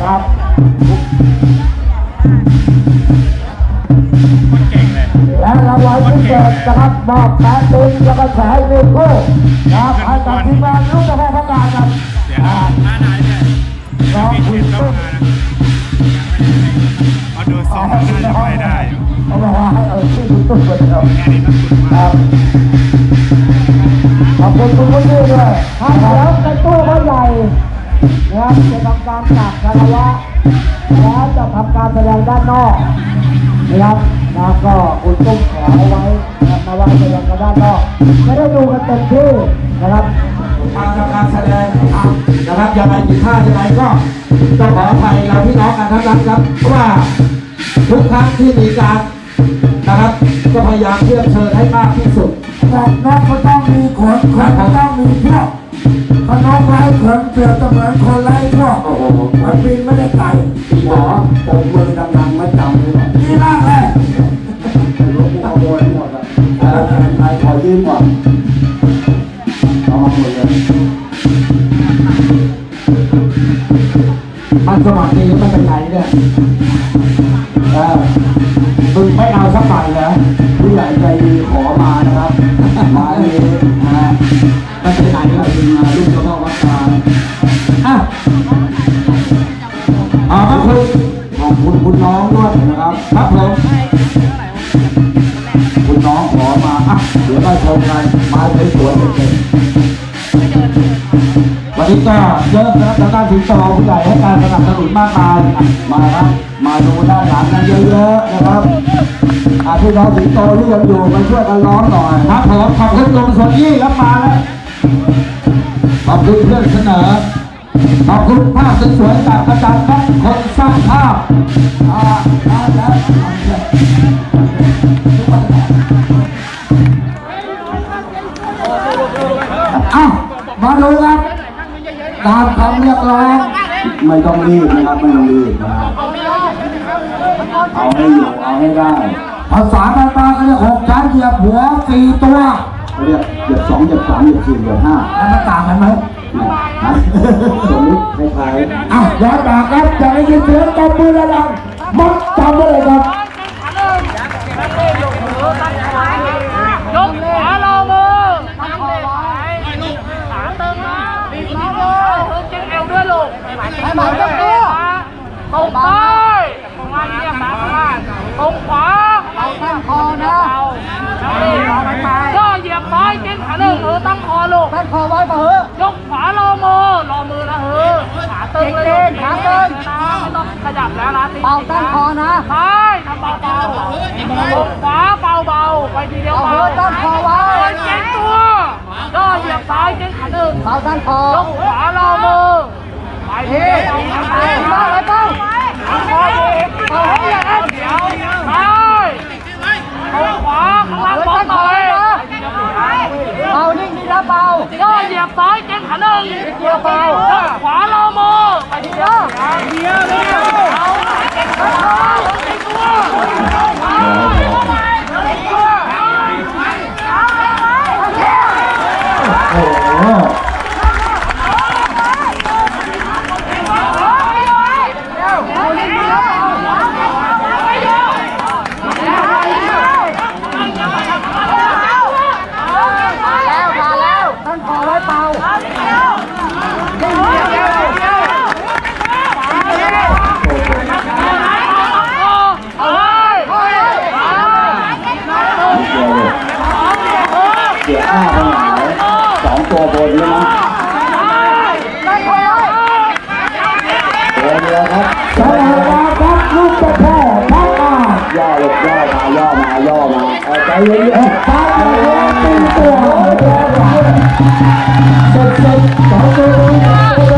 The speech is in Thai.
ครับคนเก่งเลยและรางวัลพิเศษนะครับมอบแปดตุนแล้วก็แสนหนึ่งคู่นะครับให้กับทีมงานลูกตะพพัฒนาครับเสียหน้าหน้าไหนเนี่ยน้องมีคุเห็ณนต้อตุ้งมมานะเอาดูทรงน่าจะไปได้อยู่เขาบอกว่าให้เออชื่อคุณตุ้มไปเลยครับแค่นี้ต้องคุณคมารับขอบ คุณคุณผู้ช่วยด้วยครับเดี๋ยวในตู้เขาใหญ่นะครับจะทำการจับคารวะแล้วจะทำการแสดงด้านนอกนะครับแล้วก็คุณตุ้มขอเอาไว้นะครับมาไว้แสดงกันด้านนอกไม่ได้ดูกันเต็มที่นะครับทางการแสดงนะครับยังไงผิดพลาดยังไงก็ต้องขออภัยเราพี่น้องกันทั้งนั้นครับเพราะว่าทุกครั้งที่มีการ นะครับก็พยายามเพื่อเชิญให้มากที่สุดแต่นกก็ต้องมีขนขนก็ต้องมีพวกขนกไร้ขนเปรียบเสมือนคนไร้พวกโอ้โหมันบินไม่ได้ไก่หมอผมมือดังๆไม่จำเลยหรอ มันสมัครดีไม่เป็นไรเนี่ยเออมึงไม่เอาสักบเหรอผู้ใหญ่ใจดีขอมานะครับมาเองนะฮะไม่เป็นไรครับเป็นมาลูกเจ้าพ่อวัดกลางอะขอบพระคุณขอบคุณคุณน้องด้วยนะครับ ครับผมคุณน้องขอมาอะเดี๋ยวได้ชมกันมาสวยๆเด็กๆวั นี้ก็เยอะนะทางด้านสิงโตผู้ใหญ่ให้การสนับสนุนมากมายอะมาครับมาดูด้านหลังกันเยอะๆนะครับอาพี่น้องสิงโตที่ยังอยู่มาช่วยกันร้องหน่อยครับผมขอบคุณลุงสวนยี่ครับมาแล้วขอบคุณเพื่อนเสนอขอบคุณภาพสวยๆจากอาจารย์แม็กซ์คนสร้างภาพอ่าได้แล้วอ้ามาดูครับ ตามคำเรียกร้องไม่ต้องรีบนะครับไม่ต้องรีบนะครับเอาให้อยู่เอาให้ได้ ภาษาบ้านๆเขาเรียกหกชั้นเหยียบหัวสี่ตัวเขาเรียกเหยียบสองเหยียบสามเหยียบสี่เหยียบห้าแล้วมันต่างกันไหมนะฮะสมมติคล้ายอ้าวย้อนปากครับจะได้ยินเสียงตบมือดังๆมัดจำไว้เลยครับ ยกขวาลงมือตั้งคอไว้ขาตึงนะบีบมือเลยเพิ่มเจ็บเอวด้วยลูกให้ มันยกตัวตรงซ้ายตรงมาเยี่ยมมาตรงขวาเอาตั้งคอนะก็เหยียบซ้ายเก่งขาหนึ่งเออตั้งคอลูกตั้งคอไว้ปะเฮ้ยกขวารอมือรอมือนะเฮ้ขาตึงเลยขาตึงนะไม่ต้องขยับแล้วนะเบาตั้งคอนะซ้ายทำเบาๆตรงขวาเบาๆไปทีเดียวเบาตั้งคอไว้เก่งตัวก็เหยียบซ้ายเก่งขาหนึ่งเบาตั้งคอยกขวารอมือ เดียวไปไปไปตั้งคออยู่เอาให้ย่างนั้นเดี๋ยวซ้าขวาข้างล่างต่อยเบานิ่งดีแล้วเบาย่อเหยียบซ้ายเก่งขาหนึ่งเดียวเบาขวารอมือไปทีเดียวเดียวเดียวเอาเก่งขาเก่งตัวเก่งตัว ๆโอ้โห แล้วมาแล้ว สองตัวบน มามาเอาใจเย็นเอ็ดตาหัวสี่ตัวสุดๆสองตัวนี้